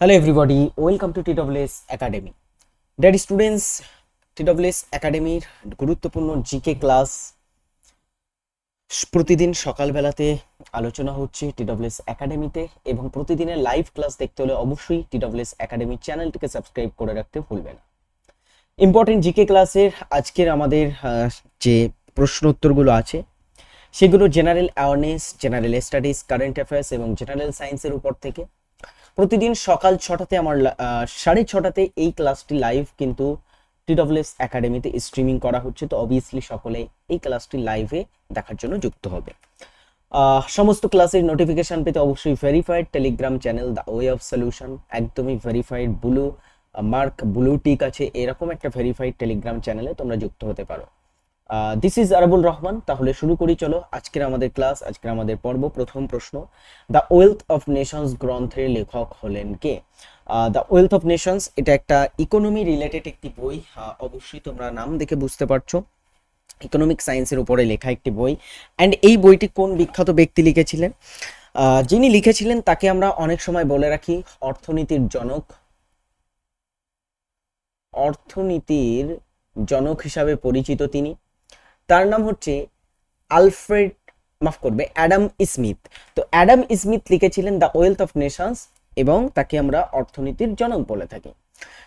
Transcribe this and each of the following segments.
Hello everybody, welcome to TWS Academy. Dear students, TWS একাডেমির গুরুত্বপূর্ণ GK class প্রতিদিন সকালবেলাতে আলোচনা হচ্ছে টিডব্লিউএস একাডেমিতে এবং প্রতিদিনের লাইভ ক্লাস দেখতে হলে অবশ্যই টিডব্লিউএস একাডেমি চ্যানেলটিকে সাবস্ক্রাইব করে রাখতে ভুলবেন না ইম্পর্টেন্ট জিকে ক্লাসের আজকের আমাদের যে প্রশ্ন উত্তরগুলো আছে সেগুলো general awareness general studies current affairs এবং জেনারেল সায়েন্সের উপর থেকে প্রতিদিন সকাল ছটাতে আমার সাড়ে ছটাতে এই ক্লাসটি লাইভ কিন্তু টি টিডব্লিউএস একাডেমিতে স্ট্রিমিং করা হচ্ছে। তো অবভিয়াসলি সকলে এই ক্লাসটি লাইভে দেখার জন্য যুক্ত হবে। সমস্ত ক্লাসের নোটিফিকেশন পেতে অবশ্যই verified telegram channel the way of solution একদমই verified blue mark blue tick আছে, এরকম একটা ভেরিফাইড টেলিগ্রাম চ্যানেলে তোমরা যুক্ত হতে পারো। দিস ইজ আরাবুল রহমান তাহলে শুরু করি, চলো। আজকের আমাদের ক্লাস আজকের আমাদের পর্ব, প্রথম প্রশ্ন। দ্য ওয়েলথ অফ নেশনস গ্রন্থের লেখক হলেন কে? দ্য ওয়েলথ অফ নেশনস এটা একটা ইকোনমি রিলেটেড একটি বই। অবশ্যই তোমরা নাম দেখে বুঝতে পারছ। ইকোনমিক সায়েন্সের উপরে লেখা একটি বই। অ্যান্ড এই বইটি কোন বিখ্যাত ব্যক্তি লিখেছিলেন? যিনি লিখেছিলেন, তাকে আমরা অনেক সময় বলে রাখি অর্থনীতির জনক। অর্থনীতির জনক হিসাবে পরিচিত তিনি। তার নাম হচ্ছে আলফ্রেড, মাফ করবে, অ্যাডাম স্মিথ। তো অ্যাডাম স্মিথ লিখেছিলেন দ্য ওয়েলথ অফ নেশনস এবং তাকে আমরা অর্থনীতির জনক বলে থাকি।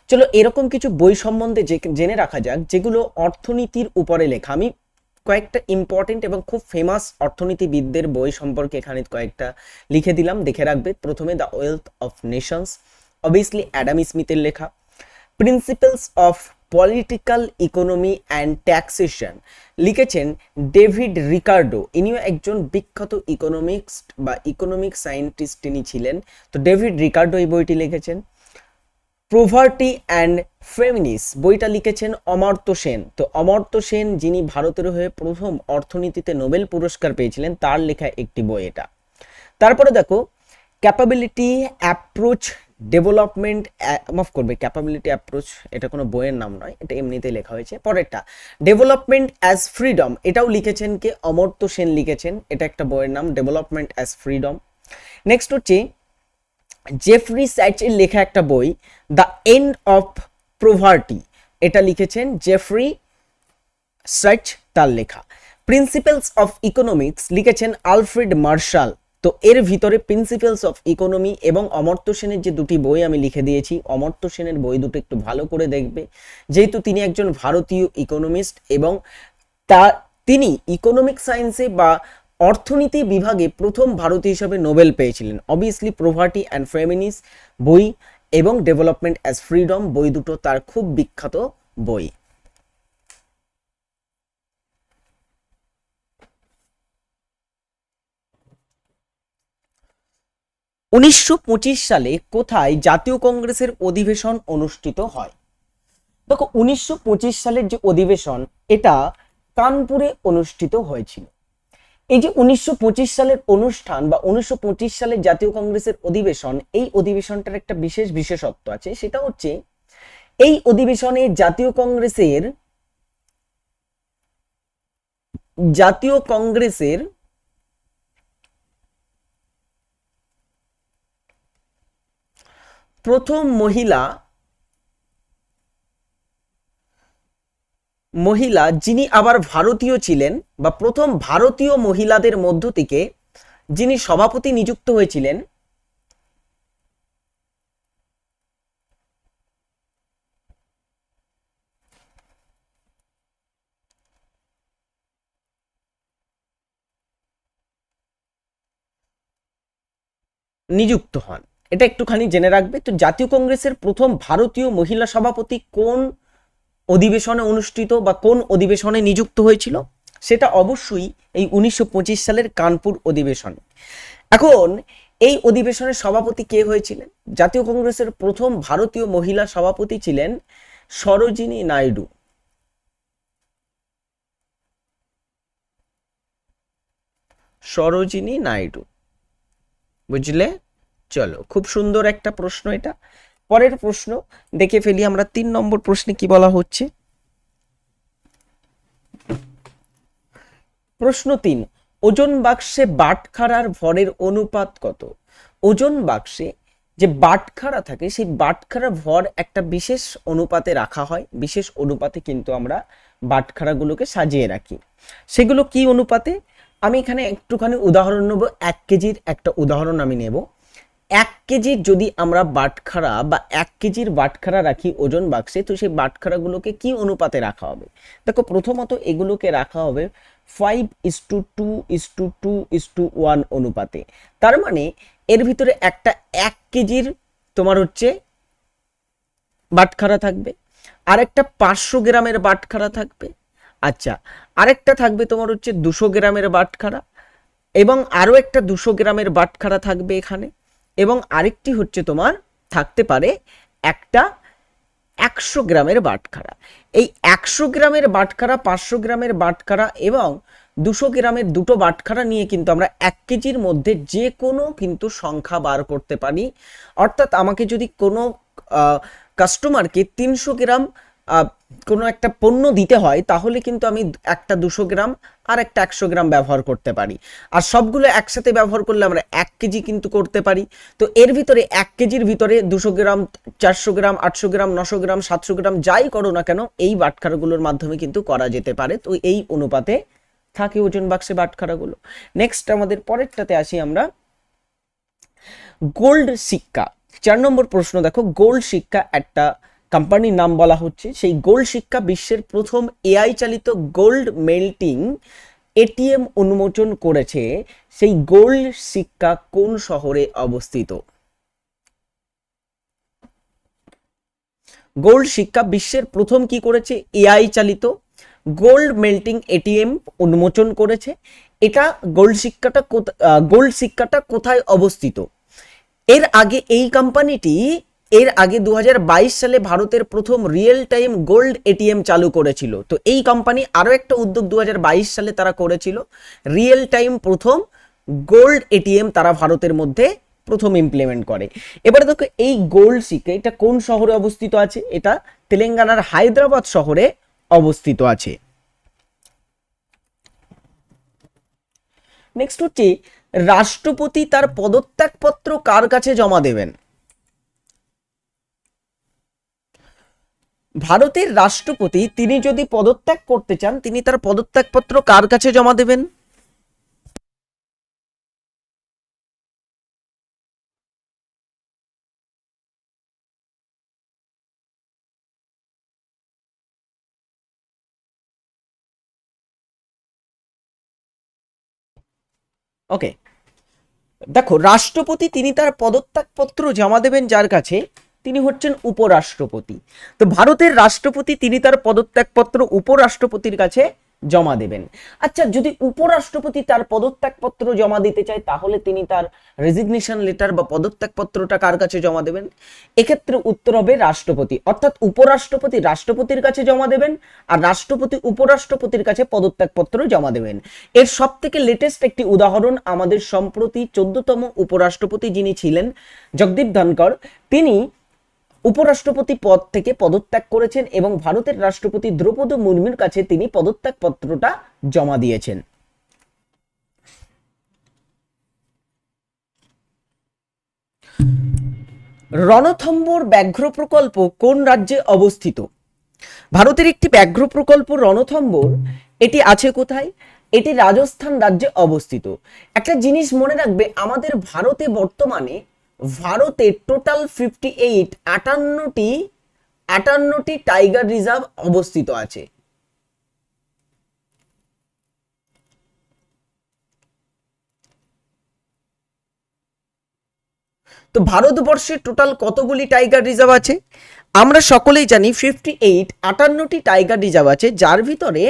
চলো এরকম কিছু বই সম্বন্ধে জেনে রাখা যাক, যেগুলো অর্থনীতির উপরে লেখা। আমি কয়েকটা ইম্পর্টেন্ট এবং খুব ফেমাস অর্থনীতিবিদদের বই সম্পর্কে এখানে কয়েকটা লিখে দিলাম, দেখে রাখবে। প্রথমে the wealth of nations obviously Adam স্মিথের লেখা। Principles of political economy and taxation লিখেছেন ডেভিড রিকার্ডো। ইনিও একজন বিখ্যাত ইকোনমিক্স বা ইকোনমিক সায়েন্টিস্ট তিনি ছিলেন। তো ডেভিড রিকার্ডো এই বইটি লিখেছেন। প্রভার্টি অ্যান্ড ফেমিনিস বইটা লিখেছেন অমর্ত্য সেন। তো অমর্ত্য সেন যিনি ভারতের হয়ে প্রথম অর্থনীতিতে নোবেল পুরস্কার পেয়েছিলেন, তার লেখা একটি বই এটা। তারপরে দেখো ক্যাপাবিলিটি অ্যাপ্রোচ ডেভেলপমেন্ট মাফ করবে ক্যাপাবিলিটি অ্যাপ্রোচ এটা কোনো বইয়ের নাম নয়, এটা এমনিতেই লেখা হয়েছে। পরেরটা ডেভেলপমেন্ট অ্যাজ ফ্রিডম এটাও লিখেছেন কে? অমর্ত্য সেন লিখেছেন, এটা একটা বইয়ের নাম ডেভেলপমেন্ট অ্যাজ ফ্রিডম নেক্সট হচ্ছে জেফরি স্যাচের লেখা একটা বই দ্য এন্ড অফ প্রভার্টি এটা লিখেছেন জেফরি সার্চ তার লেখা। প্রিন্সিপালস অফ ইকোনমিক্স লিখেছেন আলফ্রেড মার্শাল তো এর ভিতরে প্রিন্সিপালস অফ ইকোনমি এবং অমর্ত্য সেনের যে দুটি বই আমি লিখে দিয়েছি, অমর্ত্য সেনের বই দুটো একটু ভালো করে দেখবে। যেহেতু তিনি একজন ভারতীয় ইকোনমিস্ট এবং তা, তিনি ইকোনমিক সায়েন্সে বা অর্থনীতি বিভাগে প্রথম ভারতীয় হিসাবে নোবেল পেয়েছিলেন। অবভিয়াসলি প্রভার্টি অ্যান্ড ফেমিনিস বই এবং ডেভেলপমেন্ট অ্যাজ ফ্রিডম বই দুটো তার খুব বিখ্যাত বই। উনিশশো পঁচিশ সালে কোথায় জাতীয় কংগ্রেসের অধিবেশন অনুষ্ঠিত হয়? দেখো, উনিশশো পঁচিশ সালের যে অধিবেশন, এটা কানপুরে অনুষ্ঠিত হয়েছিল। এই যে উনিশশো পঁচিশ সালের অনুষ্ঠান বা উনিশশো সালের জাতীয় কংগ্রেসের অধিবেশন, এই অধিবেশনটার একটা বিশেষ বিশেষত্ব আছে। সেটা হচ্ছে, এই অধিবেশনে জাতীয় কংগ্রেসের জাতীয় কংগ্রেসের প্রথম মহিলা মহিলা যিনি আবার ভারতীয় ছিলেন বা প্রথম ভারতীয় মহিলাদের মধ্য থেকে যিনি সভাপতি নিযুক্ত হয়েছিলেন, নিযুক্ত হন। এটা একটুখানি জেনে রাখবে। তো জাতীয় কংগ্রেসের প্রথম ভারতীয় মহিলা সভাপতি কোন অধিবেশনে অনুষ্ঠিত বা কোন অধিবেশনে নিযুক্ত হয়েছিল? সেটা অবশ্যই এই উনিশশো পঁচিশ সালের কানপুর অধিবেশন। এখন এই অধিবেশনের সভাপতি কে হয়েছিলেন? জাতীয় কংগ্রেসের প্রথম ভারতীয় মহিলা সভাপতি ছিলেন সরোজিনী নাইডু। সরোজিনী নাইডু। বুঝলে? চলো, খুব সুন্দর একটা প্রশ্ন এটা। পরের প্রশ্ন, দেখে ফেলি আমরা তিন নম্বর প্রশ্নে কি বলা হচ্ছে। প্রশ্ন তিন, ওজন বাক্সে বাটখারার ভরের অনুপাত কত? ওজন বাক্সে যে বাটখারা থাকে, সেই বাটখারা ভর একটা বিশেষ অনুপাতে রাখা হয়। বিশেষ অনুপাতে কিন্তু আমরা বাটখারাগুলোকে সাজিয়ে রাখি। সেগুলো কি অনুপাতে? আমি এখানে একটুখানি উদাহরণ নেব, এক কেজির একটা উদাহরণ আমি নেব। এক কেজির যদি আমরা বাটখারা বা এক কেজির বাটখারা রাখি ওজন বাক্সে, তো সেই বাটখারাগুলোকে কি অনুপাতে রাখা হবে? দেখো, প্রথমত এগুলোকে রাখা হবে five is to two two is to two two is অনুপাতে। তার মানে এর ভিতরে একটা এক কেজির তোমার হচ্ছে বাটখারা থাকবে, আরেকটা পাঁচশো গ্রামের বাটখারা থাকবে আচ্ছা আরেকটা থাকবে তোমার হচ্ছে দুশো গ্রামের বাটখারা এবং আরও একটা দুশো গ্রামের বাটখারা থাকবে এখানে। এবং আরেকটি হচ্ছে তোমার থাকতে পারে একটা একশো গ্রামের বাটখারা। এই একশো গ্রামের বাটখারা, পাঁচশো গ্রামের বাটখারা এবং দুশো গ্রামের দুটো বাটখারা নিয়ে কিন্তু আমরা এক কেজির মধ্যে যে কোনো কিন্তু সংখ্যা বার করতে পারি। অর্থাৎ আমাকে যদি কোনো কাস্টমারকে তিনশো গ্রাম কোনো একটা পণ্য দিতে হয়, তাহলে কিন্তু আমি একটা দুশো গ্রাম আর একটা একশো গ্রাম ব্যবহার করতে পারি। আর সবগুলো একসাথে ব্যবহার করলে আমরা এক কেজি কিন্তু করতে পারি। তো এর ভিতরে এক কেজির ভিতরে দুশো গ্রাম, চারশো গ্রাম, আটশো গ্রাম, নশো গ্রাম, সাতশো গ্রাম যাই করো না কেন, এই বাটখারাগুলোর মাধ্যমে কিন্তু করা যেতে পারে। তো এই অনুপাতে থাকে ওজন বাক্সে বাটখারাগুলো। নেক্সট আমাদের পরেরটাতে আসি আমরা। গোল্ড সিক্কা চার নম্বর প্রশ্ন দেখো, গোল্ড সিক্কা একটা কোম্পানির নাম বলা হচ্ছে। সেই গোল্ড শিক্ষা বিশ্বের প্রথম এআই চালিত গোল্ড মেল্টিং এটিএম উন্মোচন করেছে। সেই গোল্ড শিক্ষা কোন শহরে অবস্থিত? গোল্ড শিক্ষা বিশ্বের প্রথম কি করেছে? এআই চালিত গোল্ড মেল্টিং এটিএম উন্মোচন করেছে। এটা গোল্ড সিক্কাটা গোল্ড শিক্ষাটা কোথায় অবস্থিত? এর আগে এই কোম্পানিটি এর আগে দু হাজার বাইশ সালে ভারতের প্রথম রিয়েল টাইম গোল্ড এটিএম চালু করেছিল। তো এই কোম্পানি আরও একটা উদ্যোগ দু হাজার বাইশ সালে তারা করেছিল। রিয়েল টাইম প্রথম গোল্ড এটিএম তারা ভারতের মধ্যে প্রথম ইমপ্লিমেন্ট করে। এবারে দেখো, এই গোল্ড সিক্কা এটা কোন শহরে অবস্থিত আছে? এটা তেলেঙ্গানার হায়দ্রাবাদ শহরে অবস্থিত আছে। নেক্সট হচ্ছে, রাষ্ট্রপতি তার পদত্যাগপত্র কার কাছে জমা দেবেন? ভারতের রাষ্ট্রপতি, তিনি যদি পদত্যাগ করতে চান, তিনি তার পদত্যাগপত্র কার কাছে জমা দেবেন? ওকে দেখো, রাষ্ট্রপতি, তিনি তার পদত্যাগপত্র জমা দেবেন যার কাছে? তিনি হচ্ছেন উপরাষ্ট্রপতি। তো ভারতের রাষ্ট্রপতি তিনি তার পদত্যাগপত্র উপরাষ্ট্রপতির কাছে জমা দেবেন। আচ্ছা যদি উপরাষ্ট্রপতি তার পদত্যাগপত্র জমা দিতে চায়, তাহলে তিনি তার রেজিগনেশন লেটার বা পদত্যাগপত্রটা কার কাছে জমা দেবেন? এক্ষেত্রে উত্তর হবে রাষ্ট্রপতি। অর্থাৎ উপরাষ্ট্রপতি রাষ্ট্রপতির কাছে জমা দেবেন আর রাষ্ট্রপতি উপরাষ্ট্রপতির কাছে পদত্যাগপত্র জমা দেবেন। এর সব থেকে লেটেস্ট একটি উদাহরণ আমাদের সম্প্রতি চোদ্দতম উপরাষ্ট্রপতি যিনি ছিলেন, জগদীপ ধনকর তিনি উপরাষ্ট্রপতি পদ থেকে পদত্যাগ করেছেন এবং ভারতের রাষ্ট্রপতি দ্রৌপদী মুর্মুর কাছে তিনি পদত্যাগ পত্রটা জমা দিয়েছেন। রণথম্বর ব্যাঘ্র প্রকল্প কোন রাজ্যে অবস্থিত? ভারতের একটি ব্যাঘ্র প্রকল্প রণথম্বর, এটি আছে কোথায়? এটি রাজস্থান রাজ্যে অবস্থিত। একটা জিনিস মনে রাখবে, আমাদের ভারতে বর্তমানে ভারতে টোটাল ফিফটি এইট আটান্নটি আটান্নটি টাইগার রিজার্ভ অবস্থিত আছে। তো ভারতবর্ষে টোটাল কতগুলি টাইগার রিজার্ভ আছে? আমরা সকলেই জানি ফিফটি এইট আটান্নটি টাইগার রিজার্ভ আছে, যার ভিতরে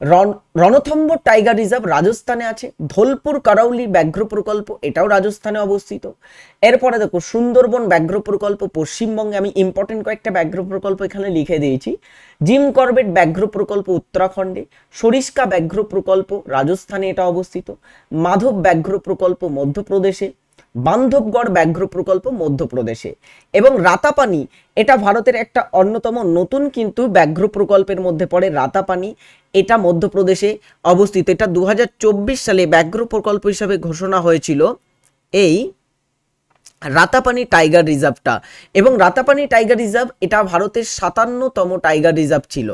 রণথম্বর টাইগার রিজার্ভ রাজস্থানে আছে। ধোলপুর কারাউলি ব্যাঘ্র প্রকল্প, এটাও রাজস্থানে অবস্থিত। এরপরে দেখো, সুন্দরবন ব্যাঘ্র প্রকল্প, পশ্চিমবঙ্গে আমি ইম্পর্টেন্ট কয়েকটা ব্যাঘ্র প্রকল্প এখানে লিখে দিয়েছি। জিম করবেট ব্যাঘ্র প্রকল্প, উত্তরাখণ্ডে। সরিষ্কা ব্যাঘ্র প্রকল্প, রাজস্থানে এটা অবস্থিত। মাধব ব্যাঘ্র প্রকল্প, মধ্যপ্রদেশে। বান্ধবগড় ব্যাঘ্র প্রকল্প মধ্যপ্রদেশে। এবং রাতাপানি, এটা ভারতের একটা অন্যতম নতুন কিন্তু ব্যাঘ্র প্রকল্পের মধ্যে পড়ে রাতাপানি। এটা মধ্যপ্রদেশে অবস্থিত। এটা দু হাজার চব্বিশ সালে ব্যাঘ্র প্রকল্প হিসাবে ঘোষণা হয়েছিল। এই রাতাপানি টাইগার রিজার্ভটা। এবং রাতাপানি টাইগার রিজার্ভ, এটা ভারতের সাতান্নতম টাইগার রিজার্ভ ছিল।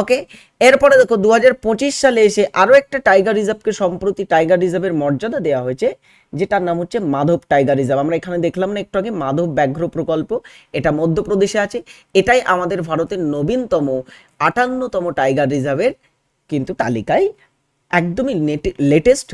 ওকে? এরপরে দেখো দু হাজার পঁচিশ সালে এসে আরও একটা টাইগার রিজার্ভকে সম্প্রতি টাইগার রিজার্ভের মর্যাদা দেওয়া হয়েছে, যেটার নাম হচ্ছে মাধব টাইগার রিজার্ভ। আমরা এখানে দেখলাম না একটু আগে, মাধব ব্যাঘ্র প্রকল্প, এটা মধ্যপ্রদেশে আছে। এটাই আমাদের ভারতের নবীনতম, আটান্নতম টাইগার রিজার্ভের কিন্তু তালিকায় একদমই লেটেস্ট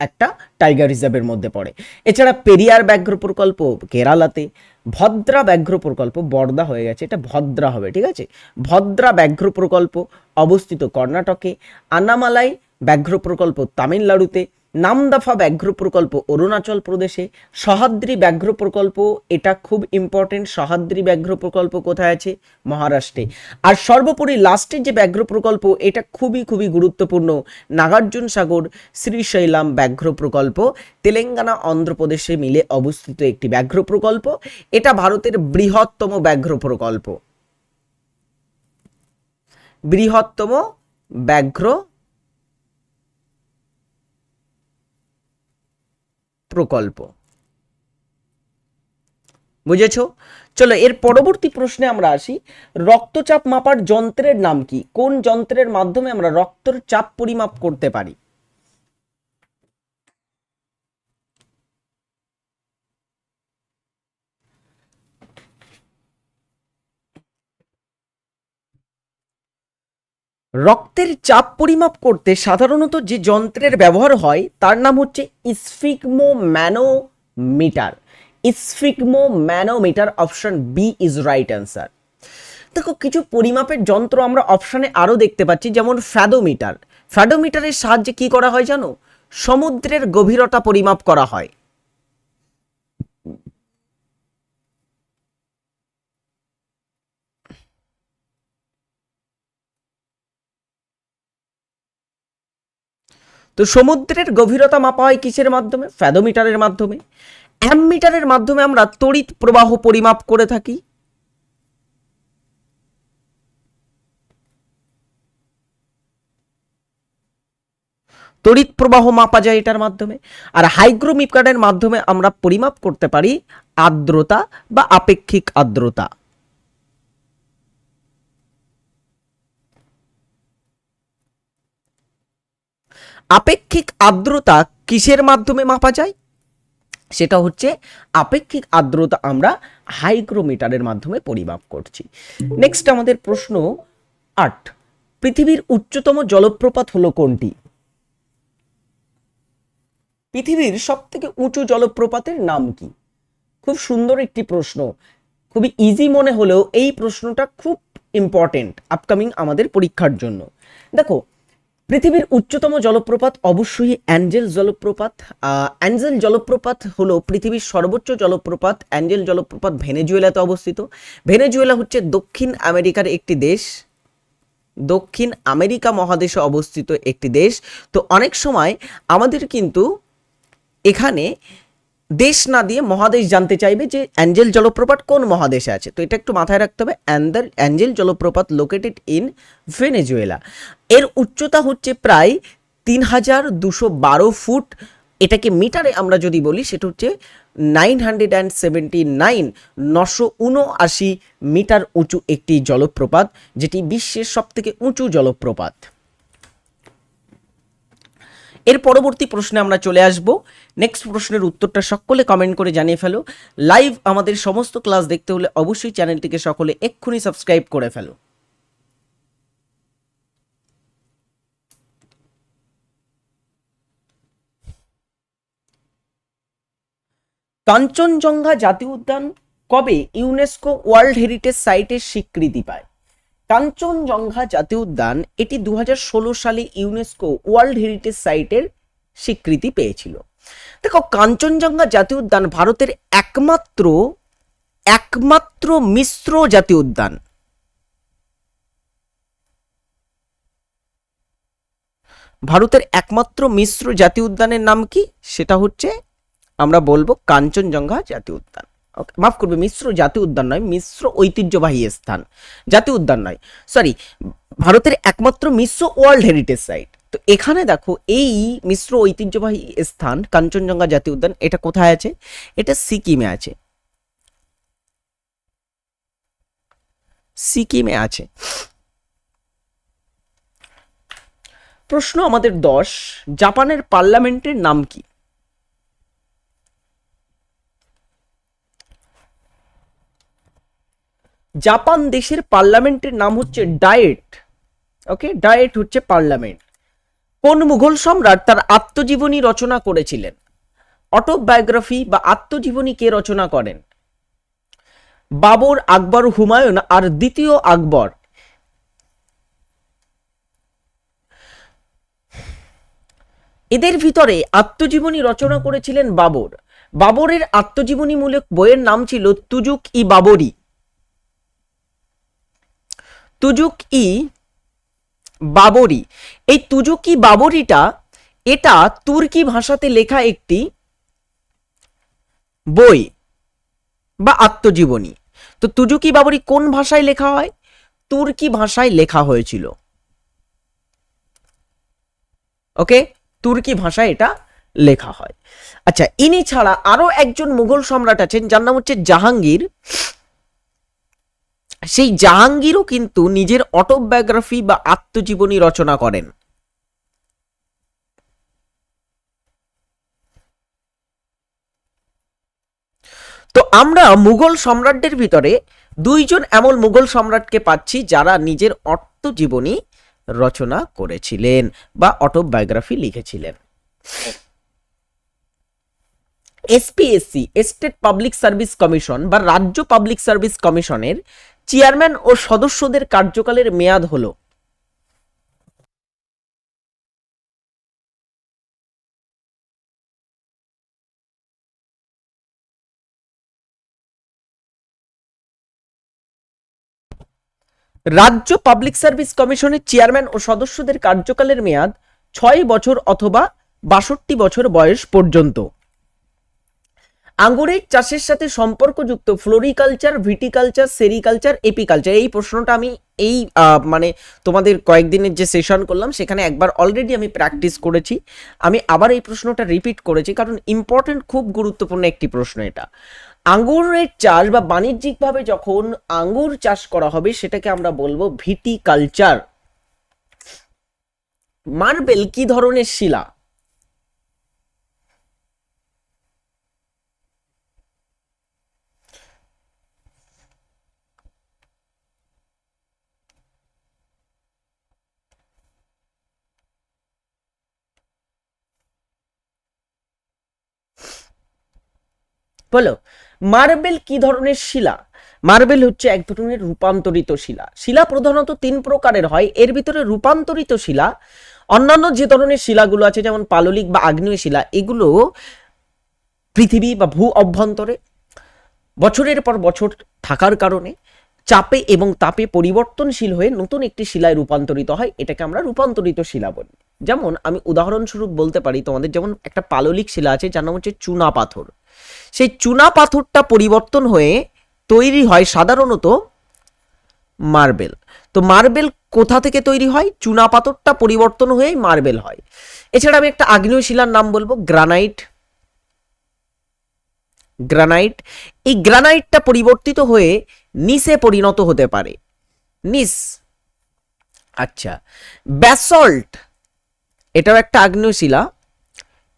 একটা টাইগার রিজার্ভের মধ্যে পড়ে। এছাড়া পেরিয়ার ব্যাঘ্র প্রকল্প কেরালাতে, ভদ্রা ব্যাঘ্র প্রকল্প বর্দা হয়ে গেছে। এটা ভদ্রা হবে, ঠিক আছে? ভদ্রা ব্যাঘ্র প্রকল্প অবস্থিত কর্ণাটকে, আনামালাই ব্যাঘ্র প্রকল্প তামিলনাড়ুতে নামদাফা ব্যাঘ্র প্রকল্প অরুণাচল প্রদেশে, সহাদ্রি ব্যাঘ্র প্রকল্প, এটা খুব ইম্পর্টেন্ট সহাদ্রি ব্যাঘ্র প্রকল্প কোথায় আছে? মহারাষ্ট্রে। আর সর্বোপরি লাস্টের যে ব্যাঘ্র প্রকল্প, এটা খুবই খুবই গুরুত্বপূর্ণ, নাগার্জুন সাগর শ্রীশৈলাম ব্যাঘ্র প্রকল্প। তেলেঙ্গানা, অন্ধ্রপ্রদেশে মিলে অবস্থিত একটি ব্যাঘ্র প্রকল্প। এটা ভারতের বৃহত্তম ব্যাঘ্র প্রকল্প। বৃহত্তম ব্যাঘ্র প্রকল্প। বুঝেছ? চলো, এর পরবর্তী প্রশ্নে আমরা আসি। রক্তচাপ মাপার যন্ত্রের নাম কি? কোন যন্ত্রের মাধ্যমে আমরা রক্তর চাপ পরিমাপ করতে পারি? রক্তের চাপ পরিমাপ করতে সাধারণত যে যন্ত্রের ব্যবহার হয়, তার নাম হচ্ছে sphygmomanometer sphygmomanometer option B is right answer দেখো, কিছু পরিমাপের যন্ত্র আমরা অপশানে আরও দেখতে পাচ্ছি, যেমন ফ্যাডোমিটার ফ্যাডোমিটারের সাহায্যে কি করা হয় জানো? সমুদ্রের গভীরতা পরিমাপ করা হয়। তো সমুদ্রের গভীরতা মাপা হয় কিসের মাধ্যমে? ফ্যাদোমিটারের মাধ্যমে। অ্যামমিটারের মাধ্যমে আমরা তড়িৎ প্রবাহ পরিমাপ করে থাকি। তড়িৎ প্রবাহ মাপা যায় এটার মাধ্যমে। আর হাইগ্রোমিটারের মাধ্যমে আমরা পরিমাপ করতে পারি আর্দ্রতা বা আপেক্ষিক আর্দ্রতা। আপেক্ষিক আর্দ্রতা কিসের মাধ্যমে মাপা যায়? সেটা হচ্ছে আপেক্ষিক আর্দ্রতা আমরা হাইগ্রোমিটারের মাধ্যমে পরিমাপ করছি। নেক্সট আমাদের প্রশ্ন আট। পৃথিবীর উচ্চতম জলপ্রপাত হলো কোনটি? পৃথিবীর সব থেকে উঁচু জলপ্রপাতের নাম কি? খুব সুন্দর একটি প্রশ্ন। খুবই ইজি মনে হলেও এই প্রশ্নটা খুব ইম্পর্টেন্ট আপকামিং আমাদের পরীক্ষার জন্য। দেখো পৃথিবীর উচ্চতম জলপ্রপাত অবশ্যই অ্যাঞ্জেল জলপ্রপাত। অ্যাঞ্জেল জলপ্রপাত হলো পৃথিবীর সর্বোচ্চ জলপ্রপাত। অ্যাঞ্জেল জলপ্রপাত ভেনেজুয়েলাতে অবস্থিত। ভেনেজুয়েলা হচ্ছে দক্ষিণ আমেরিকার একটি দেশ। দক্ষিণ আমেরিকা মহাদেশে অবস্থিত একটি দেশ। তো অনেক সময় আমাদের কিন্তু এখানে দেশ না দিয়ে মহাদেশ জানতে চাইবে যে অ্যাঞ্জেল জলপ্রপাত কোন মহাদেশে আছে। তো এটা একটু মাথায় রাখতে হবে। অ্যান্ডার অ্যাঞ্জেল জলপ্রপাত লোকেটেড ইন ভেনেজুয়েলা এর উচ্চতা হচ্ছে প্রায় তিন হাজার দুশো বারো ফুট। এটাকে মিটারে আমরা যদি বলি, সেটা হচ্ছে nine hundred and seventy nine নশো উনআশি মিটার উঁচু একটি জলপ্রপাত, যেটি বিশ্বের সবথেকে উঁচু জলপ্রপাত। এর পরবর্তী প্রশ্নে আমরা চলে আসব। নেক্সট প্রশ্নের উত্তরটা সকলে কমেন্ট করে জানিয়ে ফেলো। লাইভ আমাদের সমস্ত ক্লাস দেখতে হলে অবশ্যই চ্যানেলটিকে সকলে এক্ষুনি সাবস্ক্রাইব করে ফেলো। কাঞ্চনজঙ্ঘা জাতীয় উদ্যান কবে ইউনেস্কো ওয়ার্ল্ড হেরিটেজ সাইটের স্বীকৃতি পায়? কাঞ্চনজঙ্ঘা জাতীয় উদ্যান এটি দু হাজার ষোলো সালে ইউনেস্কো ওয়ার্ল্ড হেরিটেজ সাইটের স্বীকৃতি পেয়েছিল। দেখো, কাঞ্চনজঙ্ঘা জাতীয় উদ্যান ভারতের একমাত্র একমাত্র মিশ্র জাতীয় উদ্যান। ভারতের একমাত্র মিশ্র জাতীয় উদ্যানের নাম কি? সেটা হচ্ছে, আমরা বলব কাঞ্চনজঙ্ঘা জাতীয় উদ্যান। মাফ করবে, মিশ্র জাতীয় উদ্যান নয়, মিশ্র ঐতিহ্যবাহী স্থান, জাতীয় উদ্যান নয়। সরি ভারতের একমাত্র মিশ্র ওয়ার্ল্ড হেরিটেজ সাইট তো এখানে দেখো, এই মিশ্র ঐতিহ্যবাহী স্থান, কাঞ্চনজঙ্ঘা জাতীয় উদ্যান, এটা কোথায় আছে? এটা সিকিমে আছে। সিকিমে আছে। প্রশ্ন আমাদের দশ, জাপানের পার্লামেন্টের নাম কি? জাপান দেশের পার্লামেন্টের নাম হচ্ছে ডায়েট। ওকে? ডায়েট হচ্ছে পার্লামেন্ট। কোন মুঘল সম্রাট তার আত্মজীবনী রচনা করেছিলেন? অটোবায়োগ্রাফি বা আত্মজীবনী কে রচনা করেন? বাবর আকবর হুমায়ুন আর দ্বিতীয় আকবর। এদের ভিতরে আত্মজীবনী রচনা করেছিলেন বাবর। বাবরের আত্মজীবনীমূলক বইয়ের নাম ছিল তুজুক ই বাবরি। তুজুক ই বাবরি। এই তুজুকি বাবরিটা এটা তুর্কি ভাষাতে লেখা একটি বই বা আত্মজীবনী। তো তুজুকি বাবরি কোন ভাষায় লেখা হয়? তুর্কি ভাষায় লেখা হয়েছিল। ওকে? তুর্কি ভাষায় এটা লেখা হয়। আচ্ছা ইনি ছাড়া আরও একজন মুঘল সম্রাট আছেন, যার নাম হচ্ছে জাহাঙ্গীর। সেই জাহাঙ্গীরও কিন্তু নিজের অটোবায়োগ্রাফি বা আত্মজীবনী রচনা করেন। তো আমরা মুঘল সম্রাটদের ভিতরে দুইজন এমন মুঘল সম্রাটকে পাচ্ছি যারা নিজের অর্থজীবনী রচনা করেছিলেন বা অটোবায়োগ্রাফি লিখেছিলেন। SPSC state public service commission বা রাজ্য পাবলিক সার্ভিস কমিশনের চেয়ারম্যান ও সদস্যদের কার্যকালের মেয়াদ হলো। রাজ্য পাবলিক সার্ভিস কমিশনের চেয়ারম্যান ও সদস্যদের কার্যকালের মেয়াদ ছয় বছর অথবা বাষট্টি বছর বয়স পর্যন্ত। আঙ্গুরের চাষের সাথে সম্পর্কযুক্ত ফ্লোরিকালচার, ভিটিকালচার, সেরিকালচার, এপিকালচার এই প্রশ্নটা আমি এই মানে তোমাদের কয়েকদিনের যে সেশন করলাম, সেখানে একবার অলরেডি আমি প্র্যাকটিস করেছি। আমি আবার এই প্রশ্নটা রিপিট করেছি, কারণ ইম্পর্টেন্ট খুব গুরুত্বপূর্ণ একটি প্রশ্ন এটা। আঙ্গুরের চাষ বা বাণিজ্যিকভাবে যখন আঙ্গুর চাষ করা হবে, সেটাকে আমরা বলব ভিটিকালচার। মার্বেল কি ধরনের শিলা? বলো, মার্বেল কি ধরনের শিলা? মার্বেল হচ্ছে এক ধরনের রূপান্তরিত শিলা। শিলা প্রধানত তিন প্রকারের হয়। এর ভিতরে রূপান্তরিত শিলা, অন্যান্য যে ধরনের শিলাগুলো আছে, যেমন পাললিক বা আগ্নেয় শিলা, এগুলো পৃথিবী বা ভূ অভ্যন্তরে বছরের পর বছর থাকার কারণে চাপে এবং তাপে পরিবর্তনশীল হয়ে নতুন একটি শিলায় রূপান্তরিত হয়। এটাকে আমরা রূপান্তরিত শিলা বলি। যেমন আমি উদাহরণস্বরূপ বলতে পারি তোমাদের, যেমন একটা পাললিক শিলা আছে, যার নাম হচ্ছে চুনা পাথর। সেই চুনা পাথরটা পরিবর্তন হয়ে তৈরি হয় সাধারণত মার্বেল। তো মার্বেল কোথা থেকে তৈরি হয়? চুনা পাথরটা পরিবর্তন হয়েই মার্বেল হয়। এছাড়া আমি একটা আগ্নেয় শিলার নাম বলব, গ্রানাইট। গ্রানাইট। এই গ্রানাইটটা পরিবর্তিত হয়ে নিসে পরিণত হতে পারে। নিস আচ্ছা। ব্যাসল্ট। এটাও একটা আগ্নেয় শিলা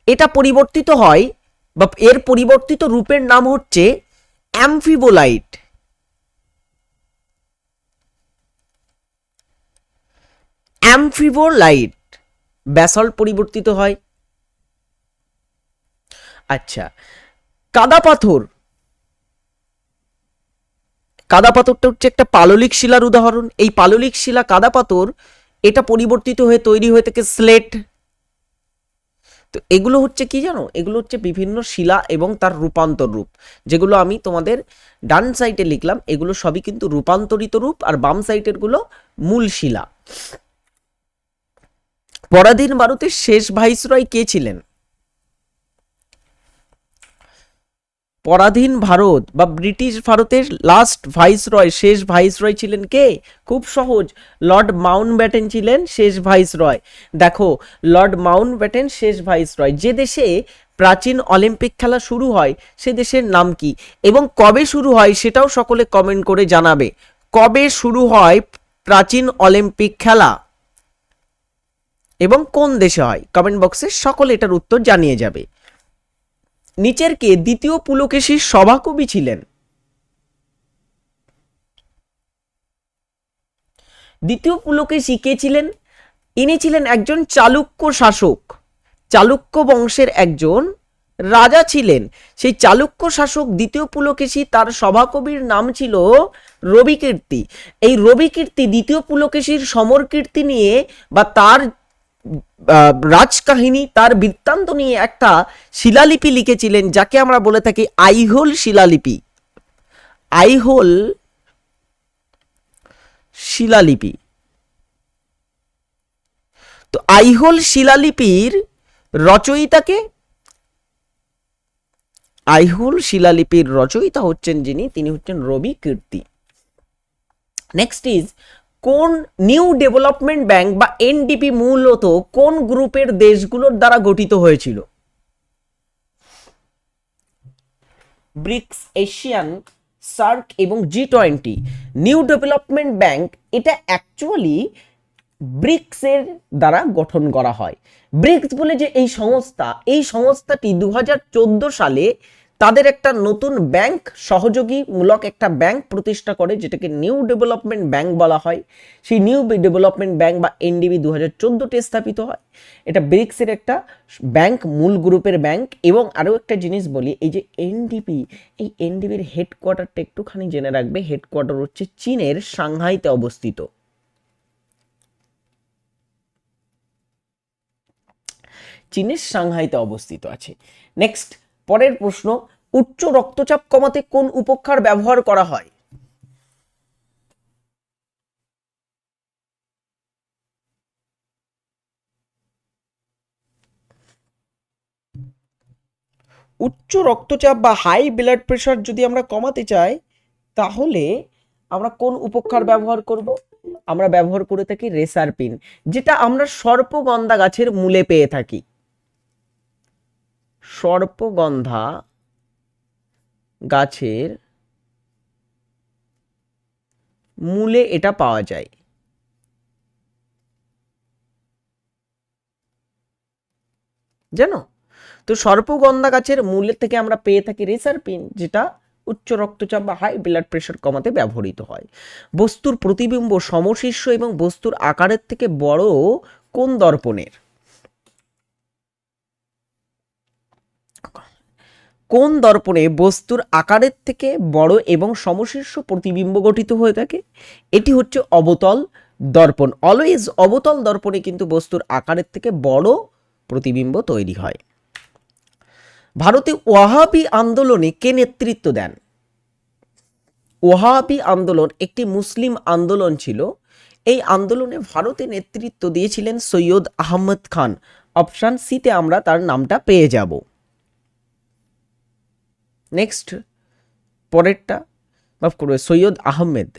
এটা পরিবর্তিত হয় বা এর পরিবর্তিত রূপের নাম হচ্ছে অ্যামফিবোলাইট। অ্যামফিবোলাইট, ব্যাসল্ট পরিবর্তিত হয়। আচ্ছা কাদা পাথর। কাদা পাথরটা হচ্ছে একটা পাললিক শিলার উদাহরণ। এই পাললিক শিলা কাদা পাথর, এটা পরিবর্তিত হয়ে তৈরি হয়ে থাকে স্লেট। তো এগুলো হচ্ছে কি জানো? এগুলো হচ্ছে বিভিন্ন শিলা এবং তার রূপান্তর রূপ। যেগুলো আমি তোমাদের ডান সাইডে লিখলাম, এগুলো সবই কিন্তু রূপান্তরিত রূপ আর বাম সাইডেরগুলো মূল শিলা। পরাধীন ভারতের শেষ ভাইসরয় কে ছিলেন? পরাধীন ভারত বা ব্রিটিশ ভারতের লাস্ট ভাইসরয় শেষ ভাইসরয় ছিলেন কে? খুব সহজ। লর্ড মাউন্ট ব্যাটেন ছিলেন শেষ ভাইসরয় দেখো, লর্ড মাউন্ট ব্যাটেন শেষ ভাইসরয় যে দেশে প্রাচীন অলিম্পিক খেলা শুরু হয়, সে দেশের নাম কি? এবং কবে শুরু হয় সেটাও সকলে কমেন্ট করে জানাবে। কবে শুরু হয় প্রাচীন অলিম্পিক খেলা? এবং কোন দেশে হয়? কমেন্ট বক্সে সকলে এটার উত্তর জানিয়ে যাবে। নিচের কে দ্বিতীয় পুলকেশীর সভাকবি ছিলেন। দ্বিতীয় পুলকেশী কে ছিলেন? ইনি ছিলেন একজন চালুক্য শাসক। চালুক্য বংশের একজন রাজা ছিলেন। সেই চালুক্য শাসক দ্বিতীয় পুলকেশী তার সভাকবির নাম ছিল রবিকীর্তি। এই রবিকীর্তি দ্বিতীয় পুলকেশীর সমরকীর্তি নিয়ে বা তার রাজকাহিনী তার বৃত্তান্ত নিয়ে একটা শিলালিপি লিখেছিলেন, যাকে আমরা বলে থাকি আইহোল শিলালিপি। আইহোল শিলালিপি। তো আইহোল শিলালিপির রচয়িতাকে, আইহোল শিলালিপির রচয়িতা হচ্ছেন যিনি, তিনি হচ্ছেন রবি কীর্তি। নেক্সট ইজ কোন নিউ ডেভেলপমেন্ট ব্যাংক বা এনডিপি মূলত কোন গ্রুপের দেশগুলোর দ্বারা গঠিত হয়েছিল? ব্রিক্স এশিয়ান, সার্ক এবং G twenty. New development bank এটা অ্যাকচুয়ালি ব্রিক্সের দ্বারা গঠন করা হয়। ব্রিক্স বলে যে এই সংস্থা, এই সংস্থাটি দু হাজার চোদ্দ সালে তাদের একটা নতুন ব্যাংক, সহযোগীমূলক একটা ব্যাংক প্রতিষ্ঠা করে, যেটাকে নিউ ডেভেলপমেন্ট ব্যাংক বলা হয়। সেই নিউ ডেভেলপমেন্ট ব্যাংক বা এনডিবি দু হাজার চোদ্দোতে স্থাপিত হয়। এটা ব্রিক্সের একটা ব্যাংক, মূল গ্রুপের ব্যাংক। এবং আরও একটা জিনিস বলি, এই যে এনডিপি, এই এনডিবির হেডকোয়ার্টারটা একটুখানি জেনে রাখবে। হেডকোয়ার্টার হচ্ছে চীনের সাংহাইতে অবস্থিত। চীনের সাংহাইতে অবস্থিত আছে। নেক্সট পরের প্রশ্ন, উচ্চ রক্তচাপ কমাতে কোন উপক্ষার ব্যবহার করা হয়? উচ্চ রক্তচাপ বা হাই ব্লাড প্রেশার যদি আমরা কমাতে চাই, তাহলে আমরা কোন উপক্ষার ব্যবহার করব? আমরা ব্যবহার করে থাকি রেসারপিন, যেটা আমরা সর্পগন্ধা গাছের মূলে পেয়ে থাকি। সর্পগন্ধা গাছের মূলে এটা পাওয়া যায়। জানো? তো সর্পগন্ধা গাছের মূলের থেকে আমরা পেয়ে থাকি রেসারপিন, যেটা উচ্চ রক্তচাপ বা হাই ব্লাড প্রেশার কমাতে ব্যবহৃত হয়। বস্তুর প্রতিবিম্ব সমশীর্ষ এবং বস্তুর আকারের থেকে বড় কোন দর্পণের? কোন দর্পণে বস্তুর আকারের থেকে বড় এবং সমশীর্ষ প্রতিবিম্ব গঠিত হয়ে থাকে? এটি হচ্ছে অবতল দর্পণ। অলওয়েজ অবতল দর্পণে কিন্তু বস্তুর আকারের থেকে বড় প্রতিবিম্ব তৈরি হয়। ভারতে ওয়াহাবি আন্দোলনে কে নেতৃত্ব দেন? ওয়াহাবি আন্দোলন একটি মুসলিম আন্দোলন ছিল। এই আন্দোলনে ভারতে নেতৃত্ব দিয়েছিলেন সৈয়দ আহমদ খান। অপশান সিতে আমরা তার নামটা পেয়ে যাব। নেক্সট পরেরটা, মাফ করবে, Syed Ahmed.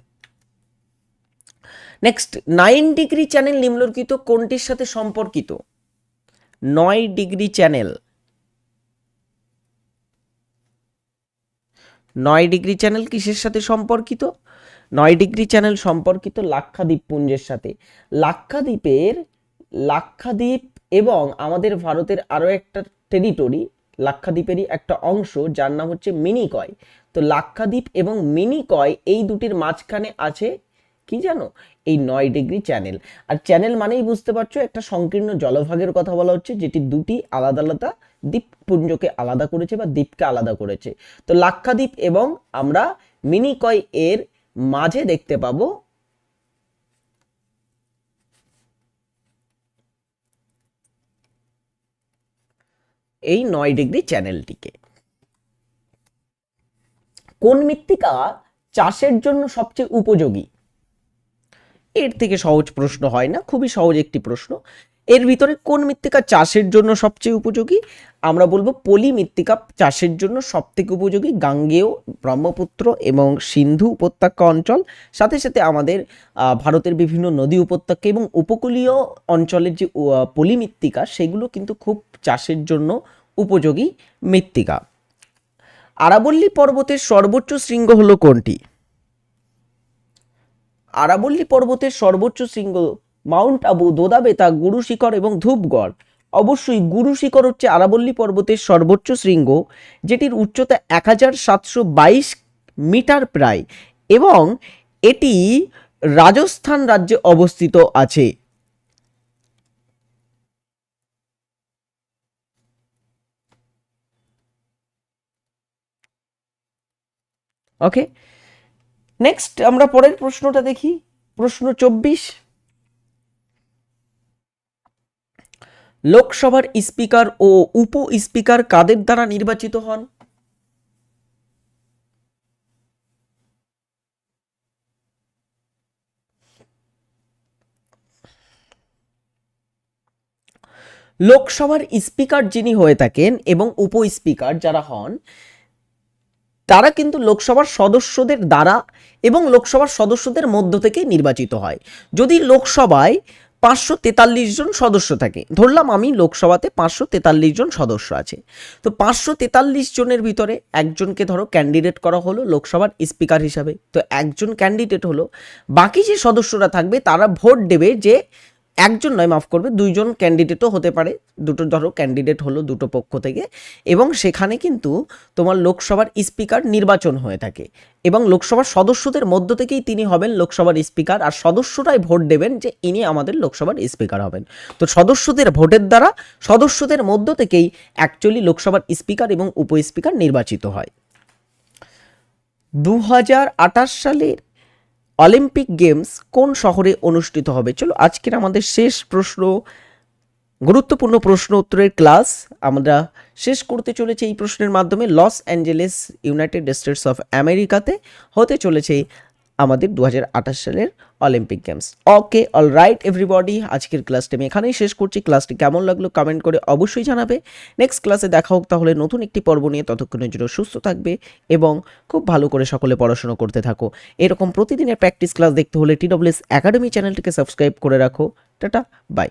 Next nine degree channel নিম্নলিখিত কোনটির সাথে সম্পর্কিত? নয় ডিগ্রি চ্যানেল নয় ডিগ্রি চ্যানেল কিসের সাথে সম্পর্কিত? নয় ডিগ্রি চ্যানেল সম্পর্কিত লাক্ষাদ্বীপ পুঞ্জের সাথে। লাক্ষাদ্বীপের, লাক্ষাদ্বীপ এবং আমাদের ভারতের আরও একটা টেরিটরি লাক্ষাদ্বীপেরই একটা অংশ, যার নাম হচ্ছে মিনিকয়। তো লাক্ষাদ্বীপ এবং মিনিকয় এই দুটির মাঝখানে আছে কি জানো? এই নয় ডিগ্রি চ্যানেল। আর চ্যানেল মানেই বুঝতে পারছ, একটা সংকীর্ণ জলভাগের কথা বলা হচ্ছে, যেটি দুটি আলাদা আলাদা দ্বীপপুঞ্জকে আলাদা করেছে বা দ্বীপকে আলাদা করেছে। তো লাক্ষাদ্বীপ এবং আমরা মিনিকয় এর মাঝে দেখতে পাবো এই নয় ডিগ্রি চ্যানেলটিকে। কোন মৃত্তিকা চাষের জন্য সবচেয়ে উপযোগী? এর থেকে সহজ প্রশ্ন হয় না, খুবই সহজ একটি প্রশ্ন। এর ভিতরে কোন মৃত্তিকা চাষের জন্য সবচেয়ে উপযোগী? আমরা বলব পলি মৃত্তিকা চাষের জন্য সবথেকে উপযোগী গাঙ্গেয়, ব্রহ্মপুত্র এবং সিন্ধু উপত্যকা অঞ্চল। সাথে সাথে আমাদের ভারতের বিভিন্ন নদী উপত্যকা এবং উপকূলীয় অঞ্চলের যে পলি মৃত্তিকা, সেগুলো কিন্তু খুব চাষের জন্য উপযোগী মৃত্তিকা। আরাবল্লী পর্বতের সর্বোচ্চ শৃঙ্গ হলো কোনটি? আরাবল্লী পর্বতের সর্বোচ্চ শৃঙ্গ মাউন্ট আবু দোদাবেতা, গুরু শিখর এবং ধূপগড়। অবশ্যই গুরু শিখর হচ্ছে আরাবল্লী পর্বতের সর্বোচ্চ শৃঙ্গ, যেটির উচ্চতা এক হাজার সাতশো বাইশ মিটার প্রায়, এবং এটি রাজস্থান রাজ্যে অবস্থিত আছে। ওকে নেক্সট আমরা পরের প্রশ্নটা দেখি। প্রশ্ন চব্বিশ। লোকসভার স্পিকার ও উপ স্পিকার কাদের দ্বারা নির্বাচিত হন? লোকসভার স্পিকার যিনি হয়ে থাকেন এবং উপ স্পিকার যারা হন, তারা কিন্তু লোকসভার সদস্যদের দ্বারা এবং লোকসভার সদস্যদের মধ্য থেকে নির্বাচিত হয়। যদি লোকসভায় পাঁচশো তেতাল্লিশ জন সদস্য থাকে। ধরলাম আমি লোকসভাতে পাঁচশো তেতাল্লিশ জন সদস্য আছে। তো পাঁচশো তেতাল্লিশ জনের ভিতরে একজনকে ধরো ক্যান্ডিডেট করা হলো লোকসভার স্পিকার হিসাবে। তো একজন ক্যান্ডিডেট হলো বাকি যে সদস্যরা থাকবে তারা ভোট দেবে যে একজন নয়, মাফ করবে, দুইজন ক্যান্ডিডেটও হতে পারে। দুটো, ধরো ক্যান্ডিডেট হলো দুটো পক্ষ থেকে এবং সেখানে কিন্তু তোমার লোকসভার স্পিকার নির্বাচন হয়ে থাকে এবং লোকসভার সদস্যদের মধ্য থেকেই তিনি হবেন লোকসভার স্পিকার আর সদস্যরাই ভোট দেবেন যে ইনি আমাদের লোকসভার স্পিকার হবেন। তো সদস্যদের ভোটের দ্বারা সদস্যদের মধ্য থেকেই অ্যাকচুয়ালি লোকসভার স্পিকার এবং উপ স্পিকার নির্বাচিত হয়। দু হাজার আঠাশ সালের অলিম্পিক গেমস কোন শহরে অনুষ্ঠিত হবে? চলো, আজকের আমাদের শেষ প্রশ্ন, গুরুত্বপূর্ণ প্রশ্ন উত্তরের ক্লাস আমরা শেষ করতে চলেছে এই প্রশ্নের মাধ্যমে। Los Angeles, United States of আমেরিকাতে হতে চলেছে আমাদের দু হাজার আঠাশ সালের Olympic games okay all right everybody আজকের ক্লাসটি আমি এখানেই শেষ করছি। ক্লাসটি কেমন লাগল কমেন্ট করে অবশ্যই জানাবে। নেক্সট ক্লাসে দেখা হোক তাহলে নতুন একটি পর্ব নিয়ে। ততক্ষণের জন্য সুস্থ থাকবে এবং খুব ভালো করে সকলে পড়াশুনো করতে থাকো। এরকম প্রতিদিনের প্র্যাকটিস ক্লাস দেখতে হলে টি ডব্লিউএস একাডেমি চ্যানেলটিকে সাবস্ক্রাইব করে রাখো। Tata bye